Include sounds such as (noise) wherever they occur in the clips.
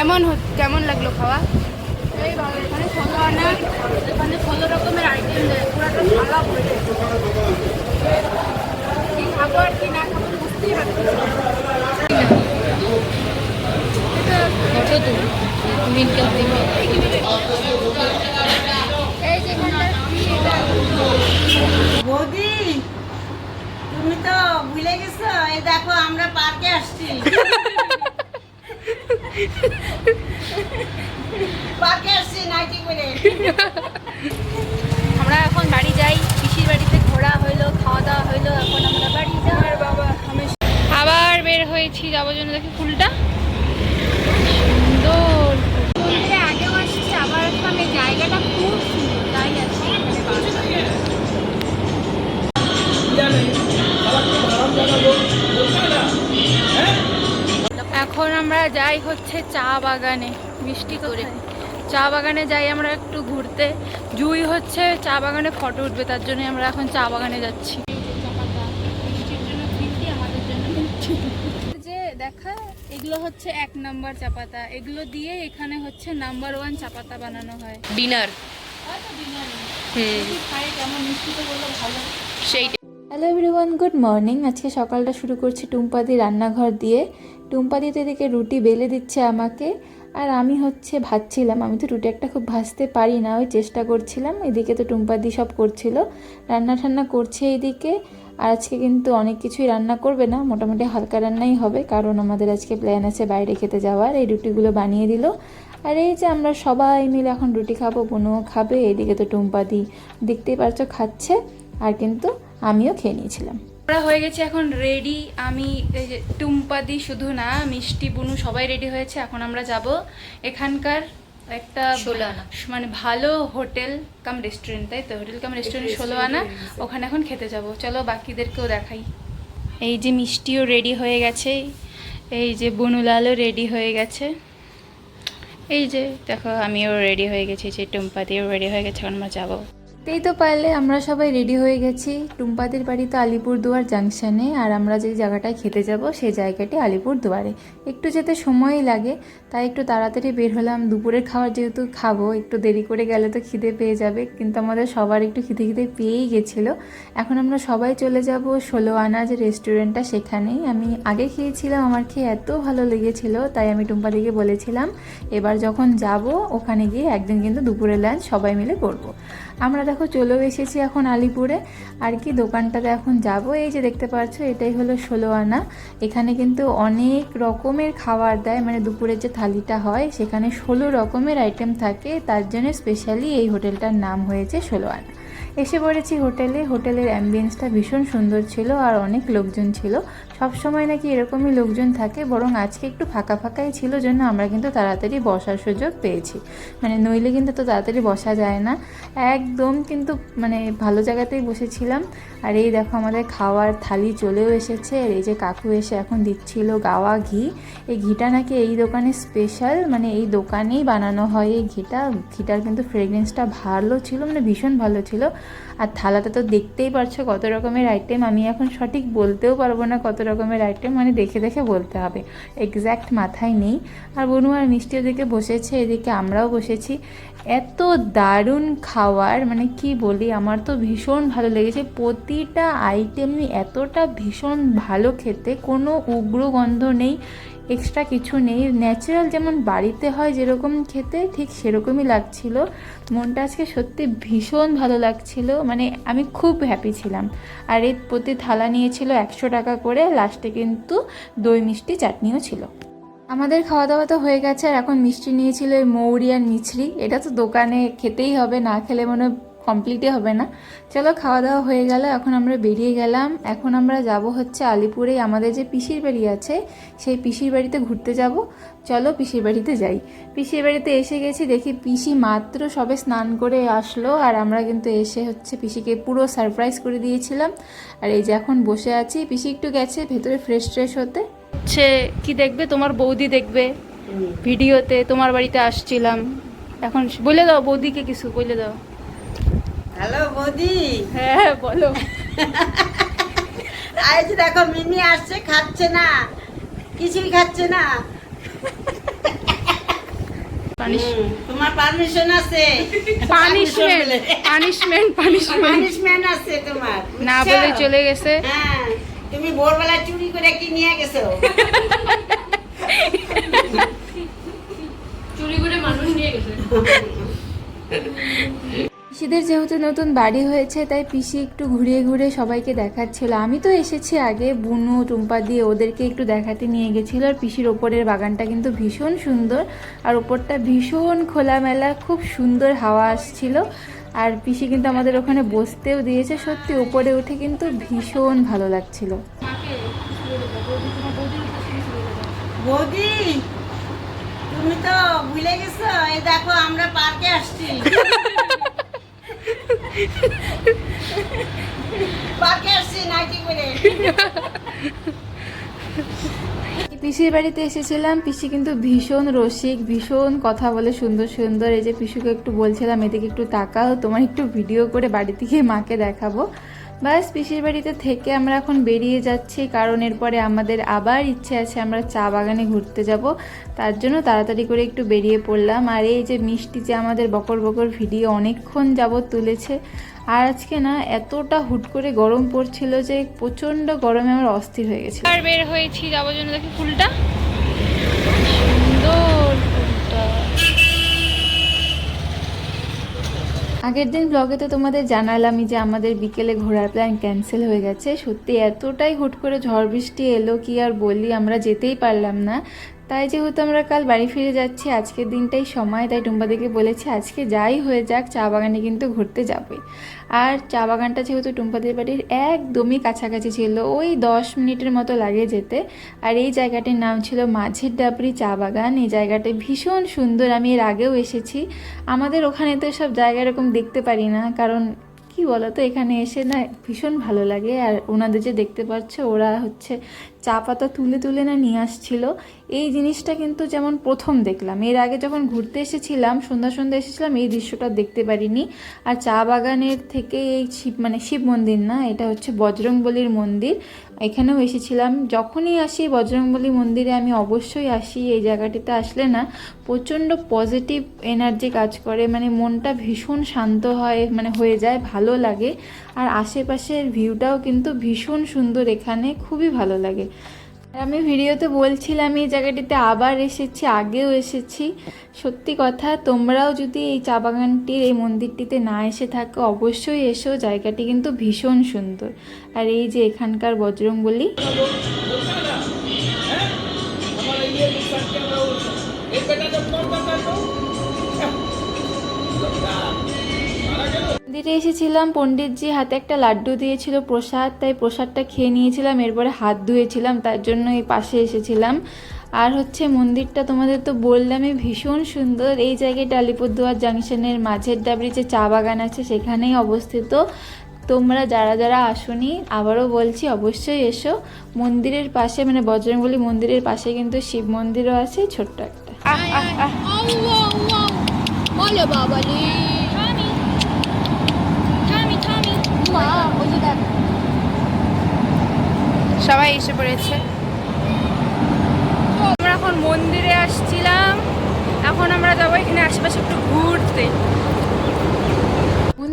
কেমন কেমন লাগল খাওয়া? এই বাবা এখানে ষোলো আনা এখানে ষোলো রকমের আইটেম দেয় পুরাটা। কি খাব আর কি না খাব বুঝতেই পারছি এটা? বৌদি তুমি তো ভুলে গেছো এই দেখো আমরা পার্কে আসছি পার্কে আসছি নাইটি করে আমরা এখন বাড়ি যাই পিসির বাড়িতে ঘোরা হইল খাওয়া দাওয়া হইল এখন আমরা বাড়ি যাই। বাবা আমি আবার বের হয়েছি যাব জন্য দেখি ফুলটা। সুন্দর। আগে আগেও আসছি আবার এই জায়গাটা আমরা যাই হচ্ছে চা বাগানে। মিষ্টি করে। চা বাগানে যাই আমরা একটু ঘুরতে। জুই হচ্ছে চা বাগানে ফটো উঠবে তার জন্য আমরা এখন চা বাগানে যাচ্ছি। যে দেখা এগুলো হচ্ছে এক নাম্বার চা পাতা। এগুলো দিয়ে এখানে হচ্ছে নাম্বার ওয়ান চা পাতা বানানো হয়। ডিনার। হুম। কেমন মিষ্টি তো বলল ভালো। সেইটা হ্যালো এভরিওয়ান গুড মর্নিং আজকে সকালটা শুরু করছি টুম্পাদি রান্নাঘর দিয়ে। টুম্পাদি তো এদিকে রুটি বেলে দিচ্ছে আমাকে, আর আমি হচ্ছে ভাজছিলাম। আমি তো রুটি একটা খুব ভাজতে পারি না, ওই চেষ্টা করছিলাম। এদিকে তো টুম্পাদি সব করছিল, রান্না ঠান্না করছে এইদিকে আর আজকে কিন্তু অনেক কিছুই রান্না করবে না, মোটামুটি হালকা রান্নাই হবে, কারণ আমাদের আজকে প্ল্যান আছে বাইরে খেতে যাওয়ার। এই রুটিগুলো বানিয়ে দিল। আর এই যে আমরা সবাই মিলে এখন রুটি খাব, বোনও খাবে, এদিকে তো টুম্পাদি দেখতেই পারছ, খাচ্ছে। আর কিন্তু আমিও খেয়ে নিয়েছিলাম। আমরা হয়ে গেছি এখন রেডি আমি এই যে টুম্পাদি শুধু না মিষ্টি বুনু সবাই রেডি হয়েছে এখন আমরা যাব এখানকার একটা মানে ভালো হোটেল কাম রেস্টুরেন্ট তাই তো? হোটেল কাম রেস্টুরেন্ট ষোলো আনা ওখানে এখন খেতে যাব। চলো বাকিদেরকেও দেখাই। এই যে মিষ্টিও রেডি হয়ে গেছে এই যে বনুলালও রেডি হয়ে গেছে। এই যে দেখো আমিও রেডি হয়ে গেছি যে টুম্পাদিও রেডি হয়ে গেছে এখন আমরা যাব। এই তো পারলে আমরা সবাই রেডি হয়ে গেছি। টুম্পাদের বাড়ি তো আলিপুরদুয়ার জাংশনে আর আমরা যে জায়গাটায় খেতে যাব সেই জায়গাটি আলিপুরদুয়ারে। একটু যেতে সময়ই লাগে, তাই একটু তাড়াতাড়ি বের হলাম। দুপুরের খাবার যেহেতু খাব, একটু দেরি করে গেলে তো খিদে পেয়ে যাবে, কিন্তু আমাদের সবার একটু খিদে খিদে পেয়েই গেছিল। এখন আমরা সবাই চলে যাব ষোলো আনা যে রেস্টুরেন্টটা সেখানেই। আমি আগে খেয়েছিলাম, আমার খেয়ে এত ভালো লেগেছিল, তাই আমি টুম্পাদিকে বলেছিলাম, এবার যখন যাব, ওখানে গিয়ে একদিন কিন্তু দুপুরের লাঞ্চ সবাই মিলে করব। আমরা দেখো চলেও এসেছি এখন আলিপুরে। আর কি, দোকানটাতে এখন যাব। এই যে দেখতে পাচ্ছ, এটাই হলো ষোলো আনা। এখানে কিন্তু অনেক রকমের খাবার দেয়। মানে দুপুরের যে থালিটা হয়, সেখানে ষোলো রকমের আইটেম থাকে। তার জন্য স্পেশালি এই হোটেলটার নাম হয়েছে ষোলো আনা। এসে পড়েছি হোটেলে। হোটেলের অ্যাম্বিয়েন্সটা ভীষণ সুন্দর ছিল আর অনেক লোকজন ছিল। সব সময় নাকি এরকমই লোকজন থাকে, বরং আজকে একটু ফাঁকা ফাঁকাই ছিল জন্য আমরা কিন্তু তাড়াতাড়ি বসার সুযোগ পেয়েছি। মানে নইলে কিন্তু তো তাড়াতাড়ি বসা যায় না। একদম কিন্তু মানে ভালো জায়গাতেই বসেছিলাম। আর এই দেখো আমাদের খাওয়ার থালি চলেও এসেছে। আর এই যে কাকু এসে এখন দিচ্ছিল গাওয়া ঘি। এই ঘিটা নাকি এই দোকানে স্পেশাল মানে এই দোকানেই বানানো হয় এই ঘিটা। ঘিটার কিন্তু ফ্রেগরেন্সটা ভালো ছিল মানে ভীষণ ভালো ছিল। আর থালাটা তো দেখতেই পারছ কত রকমের আইটেম আমি এখন সঠিক বলতেও পারব না কত রকমের আইটেম মানে দেখে দেখে বলতে হবে। এক্স্যাক্ট মাথায় নেই। আর বনু আর মিষ্টি ওদিকে বসেছে, এদিকে আমরাও বসেছি। এত দারুণ খাওয়ার মানে কি বলি, আমার তো ভীষণ ভালো লেগেছে। প্রতিটা আইটেমই এতটা ভীষণ ভালো খেতে, কোনো উগ্র গন্ধ নেই। এক্সট্রা কিছু নেই। ন্যাচারাল যেমন বাড়িতে হয় যেরকম খেতে, ঠিক সেরকমই লাগছিল। মনটা আজকে সত্যি ভীষণ ভালো লাগছিল। মানে আমি খুব হ্যাপি ছিলাম। আর এর প্রতি থালা নিয়েছিল একশো টাকা করে লাস্টে কিন্তু দই মিষ্টি চাটনিও ছিল। আমাদের খাওয়া দাওয়া তো হয়ে গেছে। আর এখন মিষ্টি নিয়েছিল মৌরি আর মিছরি। এটা তো দোকানে খেতেই হবে, না খেলে মনে কমপ্লিটই হবে না। চলো খাওয়া দাওয়া হয়ে গেল এখন আমরা বেরিয়ে গেলাম। এখন আমরা যাব হচ্ছে আলিপুরে আমাদের যে পিসির বাড়ি আছে সেই পিসির বাড়িতে ঘুরতে যাব। চলো পিসির বাড়িতে যাই। পিসির বাড়িতে এসে গেছি দেখি পিসি মাত্র সবে স্নান করে আসলো। আর আমরা কিন্তু এসে হচ্ছে পিসিকে পুরো সারপ্রাইজ করে দিয়েছিলাম। আর এই যে এখন বসে আছি পিসি একটু গেছে ভেতরে ফ্রেশ ট্রেশ হতে। হচ্ছে কি দেখবে? তোমার বৌদি দেখবে। ভিডিওতে তোমার বাড়িতে আসছিলাম। এখন বলে দাও বৌদিকে কিছু বলে দাও। হ্যালো বৌদি হ্যাঁ বলো। (laughs) আজ দেখো মিনি আসছে খাচ্ছে না। কিছুই খাচ্ছে না। তোমার পারমিশন আছে। পানিশমেন্ট পানিশমেন্ট পানিশমেন্ট পানিশমেন্ট আছে তোমার না বলে চলে গেছে। হ্যাঁ তুমি ভোরবেলা চুরি করে কি নিয়ে গেছো? চুরি করে মানুষ নিয়ে গেছে। (laughs) পিসিদের যেহেতু নতুন বাড়ি হয়েছে, তাই পিসি একটু ঘুরিয়ে ঘুরিয়ে সবাইকে দেখাচ্ছিল। আমি তো এসেছি আগে, বুনু, টুম্পা দিয়ে ওদেরকে একটু দেখাতে নিয়ে গেছিল। আর পিসির ওপরের বাগানটা কিন্তু ভীষণ সুন্দর। আর ওপরটা ভীষণ খোলামেলা, খুব সুন্দর হাওয়া আসছিল। আর পিসি কিন্তু আমাদের ওখানে বসতেও দিয়েছে। সত্যি, ওপরে উঠে কিন্তু ভীষণ ভালো লাগছিল। তুমি তো ভুলে গেছো। এই দেখো, আমরা পার্কে আসছি পার্কে আসছি নাইটি করে পিসির বাড়িতে এসেছিলাম। পিসি কিন্তু ভীষণ রসিক, ভীষণ কথা বলে সুন্দর সুন্দর। এই যে পিসুকে একটু বলছিলাম, এদিকে একটু তাকাও তোমার একটু ভিডিও করে বাড়ি থেকে মাকে দেখাবো। বাস, পিসির বাড়িতে থেকে আমরা এখন বেরিয়ে যাচ্ছি, কারণ এরপরে আমাদের আবার ইচ্ছে আছে আমরা চা বাগানে ঘুরতে যাব। তার জন্য তাড়াতাড়ি করে একটু বেরিয়ে পড়লাম। আর এই যে মিষ্টি যে আমাদের বকর বকর ভিডিও অনেকক্ষণ যাবৎ তুলেছে, আর আজকে না এতটা হুট করে গরম পড়ছিল যে প্রচণ্ড গরমে আমার অস্থির হয়ে গেছে আর বের হয়েছি যাওয়ার জন্য দেখি ফুলটা সুন্দর ফুলটা আগের দিন ব্লগে তো তোমাদের জানালামই যে আমাদের বিকেলে ঘোরার প্ল্যান ক্যান্সেল হয়ে গেছে। সত্যি এতটাই হুট করে ঝড় বৃষ্টি এলো, কি আর বলি? আমরা যেতেই পারলাম না। তাই যেহেতু আমরা কাল বাড়ি ফিরে যাচ্ছি, আজকের দিনটাই সময়, তাই টুম্পাদিকে বলেছি আজকে যাই হয়ে যাক, চা বাগানে কিন্তু ঘুরতে যাবে। আর চা বাগানটা যেহেতু টুম্পাদের বাড়ির একদমই কাছাকাছি ছিল, ওই দশ মিনিটের মতো লাগে যেতে। আর এই জায়গাটির নাম ছিল মাঝের ডাবরি চা বাগান। এই জায়গাটা ভীষণ সুন্দর, আমি এর আগেও এসেছি। আমাদের ওখানে তো সব জায়গা এরকম দেখতে পারি না, কারণ কি বলো তো এখানে এসে না ভীষণ ভালো লাগে। আর ওনাদের যে দেখতে পাচ্ছ, ওরা হচ্ছে চা পাতা তুলে তুলে না নিয়ে আসছিল। এই জিনিসটা কিন্তু যেমন প্রথম দেখলাম। এর আগে যখন ঘুরতে এসেছিলাম, সন্ধ্যা সন্ধ্যা এসেছিলাম, এই দৃশ্যটা দেখতে পারিনি। আর চা বাগানের থেকে এই শিব মানে শিব মন্দির না, এটা হচ্ছে বজরংবলির মন্দির। এখানেও এসেছিলাম। যখনই আসি বজরংবলী মন্দিরে, আমি অবশ্যই আসি। এই জায়গাটিতে আসলে না, প্রচণ্ড পজিটিভ এনার্জি কাজ করে। মানে মনটা ভীষণ শান্ত হয় মানে হয়ে যায়, ভালো লাগে। আর আশেপাশের ভিউটাও কিন্তু ভীষণ সুন্দর এখানে। খুবই ভালো লাগে। আমি ভিডিওতে বলছিলাম, এই জায়গাটিতে আবার এসেছি, আগেও এসেছি। সত্যি কথা, তোমরাও যদি এই চা বাগানটির এই মন্দিরটিতে না এসে থাকো, অবশ্যই এসো। জায়গাটি কিন্তু ভীষণ সুন্দর। আর এই যে এখানকার বজরং বলি মন্দিরে এসেছিলাম, পণ্ডিতজি হাতে একটা লাড্ডু দিয়েছিল প্রসাদ, তাই প্রসাদটা খেয়ে নিয়েছিলাম, এরপরে হাত ধুয়েছিলাম, তার জন্য এই পাশে এসেছিলাম। আর হচ্ছে মন্দিরটা তোমাদের তো বললামই, ভীষণ সুন্দর। এই জায়গাটা আলিপুরদুয়ার জাংশনের মাঝের ডাবরি যে চা বাগান আছে, সেখানেই অবস্থিত। তোমরা যারা যারা আসনি, আবারও বলছি, অবশ্যই এসো। মন্দিরের পাশে মানে বজরংবলী মন্দিরের পাশে কিন্তু শিব মন্দিরও আছে, ছোট্ট একটা। বাবা সবাই এসে পড়েছে। আমরা এখন মন্দিরে আসছিলাম। এখন আমরা যাব এখানে আশেপাশে একটু ঘুরতে।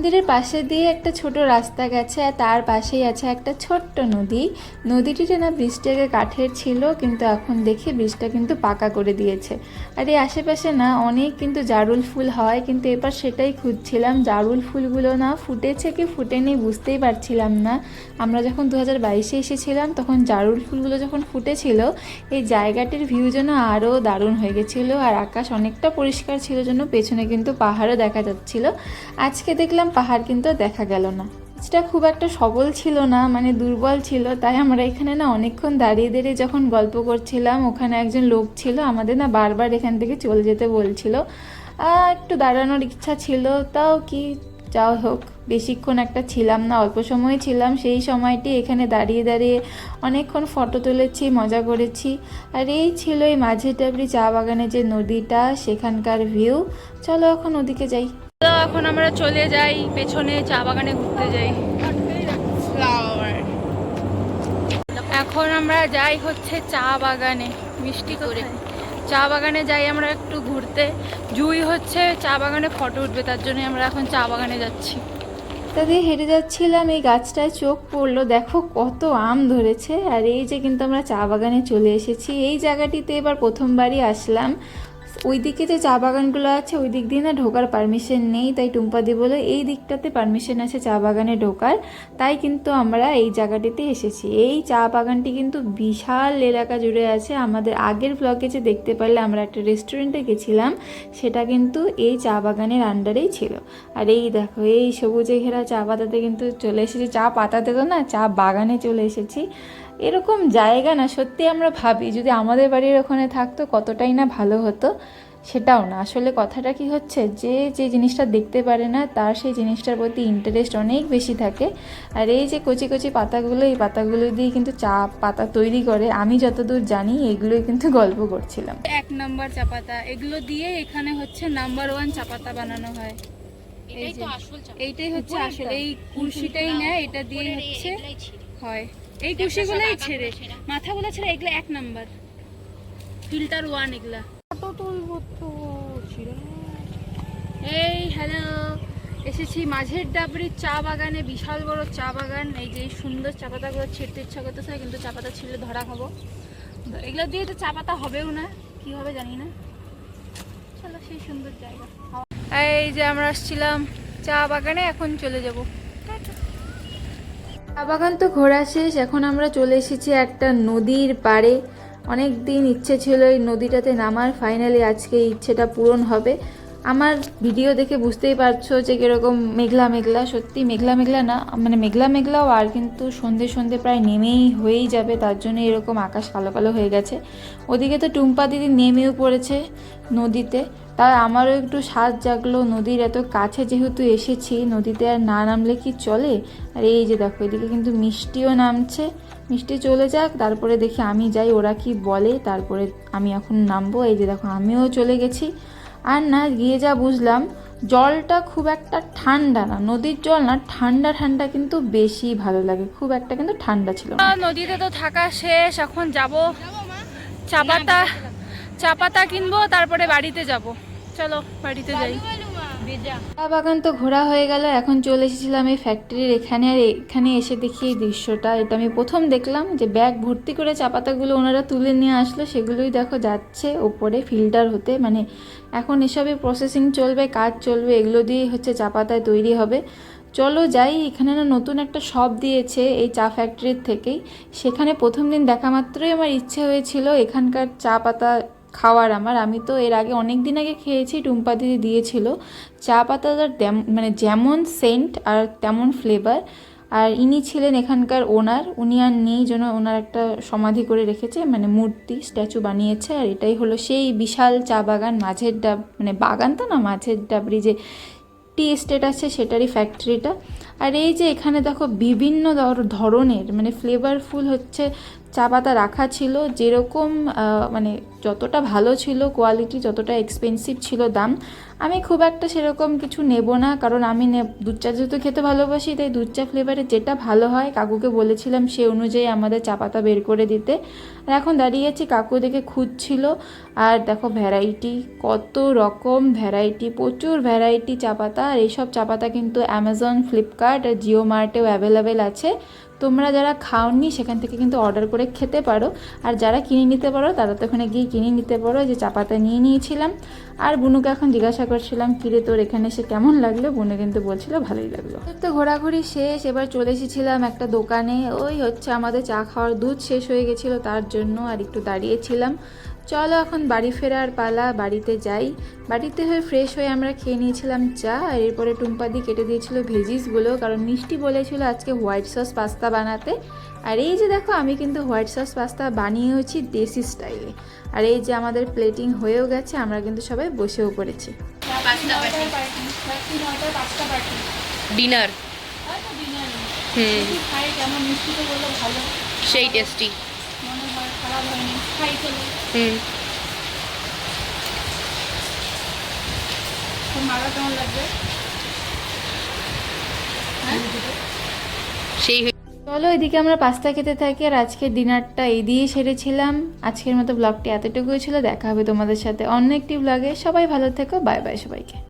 মন্দিরের পাশে দিয়ে একটা ছোট রাস্তা গেছে আর তার পাশেই আছে একটা ছোট্ট নদী। নদীটিতে না ব্রিজটা আগে কাঠের ছিল, কিন্তু এখন দেখি ব্রিজটা কিন্তু পাকা করে দিয়েছে। আর এই আশেপাশে না অনেক কিন্তু জারুল ফুল হয়, কিন্তু এবার সেটাই খুঁজছিলাম। জারুল ফুলগুলো না ফুটেছে কি ফুটেনি বুঝতেই পারছিলাম না। আমরা যখন দু হাজার বাইশে এসেছিলাম, তখন জারুল ফুলগুলো যখন ফুটেছিল, এই জায়গাটির ভিউ যেন আরও দারুণ হয়ে গেছিল আর আকাশ অনেকটা পরিষ্কার ছিল জন্য পেছনে কিন্তু পাহাড়ও দেখা যাচ্ছিল। আজকে দেখলাম পাহাড় কিন্তু দেখা গেল না। সেটা খুব একটা সবল ছিল না মানে দুর্বল ছিল, তাই আমরা এখানে না অনেকক্ষণ দাঁড়িয়ে দাঁড়িয়ে যখন গল্প করছিলাম, ওখানে একজন লোক ছিল, আমাদের না বারবার এখান থেকে চলে যেতে বলছিল। একটু দাঁড়ানোর ইচ্ছা ছিল, তাও কি যাও হোক, বেশিক্ষণ একটা ছিলাম না, অল্প সময় ছিলাম, সেই সময়টি এখানে দাঁড়িয়ে দাঁড়িয়ে অনেকক্ষণ ফটো তুলেছি, মজা করেছি। আর এই ছিল এই মাঝে ডাবরি চা বাগানে যে নদীটা, সেখানকার ভিউ চলো এখন ওদিকে যাই। এখন আমরা চলে যাই, পেছনে চা বাগানে ঘুরতে যাই। এখন আমরা যাই হচ্ছে চা বাগানে। মিষ্টি করে। চা বাগানে যাই আমরা একটু ঘুরতে। জুই হচ্ছে চা বাগানে ফটো উঠবে, তার জন্য আমরা এখন চা বাগানে যাচ্ছি। তাদের হেঁটে যাচ্ছিলাম, এই গাছটায় চোখ পড়ল। দেখো কত আম ধরেছে, আর এই যে কিন্তু আমরা চা বাগানে চলে এসেছি। এই জায়গাটিতে এবার প্রথমবারই আসলাম। ওই দিকে যে চা বাগানগুলো আছে ওই দিক দিয়ে না ঢোকার পারমিশন নেই। তাই টুম্পাদি বলে, এই দিকটাতে পারমিশন আছে চা বাগানে ঢোকার। তাই কিন্তু আমরা এই জায়গাটিতে এসেছি। এই চা বাগানটি কিন্তু বিশাল এলাকা জুড়ে আছে। আমাদের আগের ব্লগে যে দেখতে পারলে আমরা একটা রেস্টুরেন্টে গেছিলাম, সেটা কিন্তু এই চা বাগানের আন্ডারেই ছিল। আর এই দেখো, এই সবুজে ঘেরা চা পাতাতে কিন্তু চলে এসেছি। চা পাতাতে তো না, চা বাগানে চলে এসেছি। এরকম জায়গা না সত্যি আমরা ভাবি যদি আমাদের বাড়ির ওখানে থাকতো কতটাই না ভালো হতো সেটাও না। আসলে কথাটা কি হচ্ছে যে যে জিনিসটা দেখতে পারে না তার সেই জিনিসটার প্রতি ইন্টারেস্ট অনেক বেশি থাকে। আর এই যে কচি কচি পাতাগুলো এই পাতাগুলো দিয়ে কিন্তু চা পাতা তৈরি করে আমি যতদূর জানি এগুলোই কিন্তু গল্প করছিলাম। এক নাম্বার চা পাতা এগুলো দিয়ে এখানে হচ্ছে নাম্বার ওয়ান চা পাতা বানানো হয়। এইটাই হচ্ছে আসলে এই কুর্সিটাই নেয় এটা দিয়ে হচ্ছে হয়। এই কুর্সিগুলোই ছেড়ে। মাথাগুলো ছেড়ে এগুলো এক নাম্বার ফিল্টার ওয়ান এগুলা। এই হ্যালো এসেছি মাঝের ডাবরির চা বাগানে বিশাল বড় চা বাগান। এই যে সুন্দর চা পাতাগুলো ছিঁড়তে ইচ্ছা করতেছে কিন্তু চা পাতা ছিঁড়লে ধরা খাব। এগুলো দিয়ে তো চা পাতা হবেও না কি হবে জানি না। চলো সেই সুন্দর জায়গা। এই যে আমরা আসছিলাম চা বাগানে এখন চলে যাব। বাগান তো ঘোরা শেষ, এখন আমরা চলে এসেছি একটা নদীর পাড়ে। অনেক দিন ইচ্ছে ছিল এই নদীটাতে নামার ফাইনালি আজকে ইচ্ছেটা পূরণ হবে। আমার ভিডিও দেখে বুঝতেই পারছ যে কীরকম মেঘলা মেঘলা, সত্যি মেঘলা মেঘলা না মানে মেঘলা মেঘলাও আর কিন্তু সন্ধে সন্ধে প্রায় নেমেই হয়েই যাবে, তার জন্য এরকম আকাশ কালো কালো হয়ে গেছে। ওদিকে তো টুম্পা দিদি নেমেও পড়েছে নদীতে তাই আমারও একটু স্বাদ জাগলো। নদীর এত কাছে যেহেতু এসেছি, নদীতে আর না নামলে কি চলে? আর এই যে দেখো, এদিকে কিন্তু মিষ্টিও নামছে। মিষ্টি চলে যাক, তারপরে দেখি আমি যাই, ওরা কি বলে, তারপরে আমি এখন নামবো। এই যে দেখো, আমিও চলে গেছি। আর না, গিয়ে যা বুঝলাম, জলটা খুব একটা ঠান্ডা না। নদীর জল না, ঠান্ডা ঠান্ডা কিন্তু বেশি ভালো লাগে। খুব একটা কিন্তু ঠান্ডা ছিল নদীতে তো থাকা শেষ, এখন যাব। চা পাতা চা পাতা কিনবো, তারপরে বাড়িতে যাব। চলো বাড়িতে যাই। চা বাগান তো ঘোরা হয়ে গেল এখন চলে এসেছিলাম এই ফ্যাক্টরির এখানে আর এখানে এসে দেখি এই দৃশ্যটা। এটা আমি প্রথম দেখলাম যে ব্যাগ ভর্তি করে চা পাতাগুলো ওনারা তুলে নিয়ে আসলো সেগুলোই দেখো যাচ্ছে ওপরে ফিল্টার হতে। মানে এখন এসবে প্রসেসিং চলবে কাজ চলবে এগুলো দিয়েই হচ্ছে চা পাতায় তৈরি হবে। চলো যাই এখানে না নতুন একটা শপ দিয়েছে এই চা ফ্যাক্টরির থেকেই। সেখানে প্রথম দিন দেখা মাত্রই আমার ইচ্ছে হয়েছিল এখানকার চা পাতা খাওয়ার আমার। আমি তো এর আগে অনেক দিন আগে খেয়েছি, টুম্পা দিদি দিয়েছিল। চা পাতাটার মানে যেমন সেন্ট আর তেমন ফ্লেভার আর ইনি ছিলেন এখানকার ওনার। উনি আর নেই জন্য ওনার একটা সমাধি করে রেখেছে মানে মূর্তি স্ট্যাচু বানিয়েছে। আর এটাই হলো সেই বিশাল চা বাগান মাঝের ডাব মানে বাগান তো না মাঝের ডাবরি যে টি এস্টেট আছে সেটারই ফ্যাক্টরিটা আর এই যে এখানে দেখো বিভিন্ন ধর- ধরনের মানে ফ্লেভারফুল হচ্ছে চা পাতা রাখা ছিল, যেরকম মানে যতটা ভালো ছিল কোয়ালিটি যতটা এক্সপেন্সিভ ছিল দাম, আমি খুব একটা সেরকম কিছু নেব না, কারণ আমি দুধ চা যেহেতু খেতে ভালোবাসি, তাই দুধ চা ফ্লেভারে যেটা ভালো হয়, কাকুকে বলেছিলাম সে অনুযায়ী আমাদের চা পাতা বের করে দিতে। আর এখন দাঁড়িয়ে আছি, কাকু দেখে খুঁজছিল, আর দেখো ভ্যারাইটি কত রকম ভ্যারাইটি প্রচুর ভ্যারাইটি চা পাতা আর এইসব চা পাতা কিন্তু অ্যামাজন ফ্লিপকার্ট আর জিও মার্টেও অ্যাভেলেবেল আছে। তোমরা যারা খাওনি, সেখান থেকে কিন্তু অর্ডার করে খেতে পারো। আর যারা কিনে নিতে পারো, তারা তো ওখানে গিয়ে কিনে নিতে পারো। যে চা পাতা নিয়ে নিয়েছিলাম। আর বুনুকে এখন জিজ্ঞাসা করছিলাম, কিরে তোর এখানে এসে কেমন লাগল? বুনু কিন্তু বলছিল, ভালোই লাগল। তো ঘোরাঘুরি শেষ। এবার চলে এসেছিলাম একটা দোকানে। ওই হচ্ছে আমাদের চা খাওয়ার দুধ শেষ হয়ে গেছিল, তার জন্য আর একটু দাঁড়িয়েছিলাম। চলো এখন বাড়ি ফেরার পালা বাড়িতে যাই। বাড়িতে হয়ে ফ্রেশ হয়ে আমরা খেয়ে নিয়েছিলাম চা আর এরপরে টুম্পাদি কেটে দিয়েছিল ভেজিসগুলো কারণ মিষ্টি বলেছিল আজকে হোয়াইট সস পাস্তা বানাতে। আর এই যে দেখো আমি কিন্তু হোয়াইট সস পাস্তা বানিয়েওছি দেশি স্টাইলে আর এই যে আমাদের প্লেটিং হয়েও গেছে আমরা কিন্তু সবাই বসেও পড়েছি। ডিনার হুম। মিষ্টি তো সেই টেস্টি মনে হয় খারাপ হয়নি খাই চলো হুম তোর কেমন লাগবে? সেই চলো এদিকে আমরা পাস্তা খেতে থাকি আর আজকের ডিনারটা এই দিয়েই সেরেছিলাম। আজকের মতো ব্লগটি এতটুকুই ছিল দেখা হবে তোমাদের সাথে অন্য একটি ব্লগে সবাই ভালো থেকো বাই বাই সবাইকে।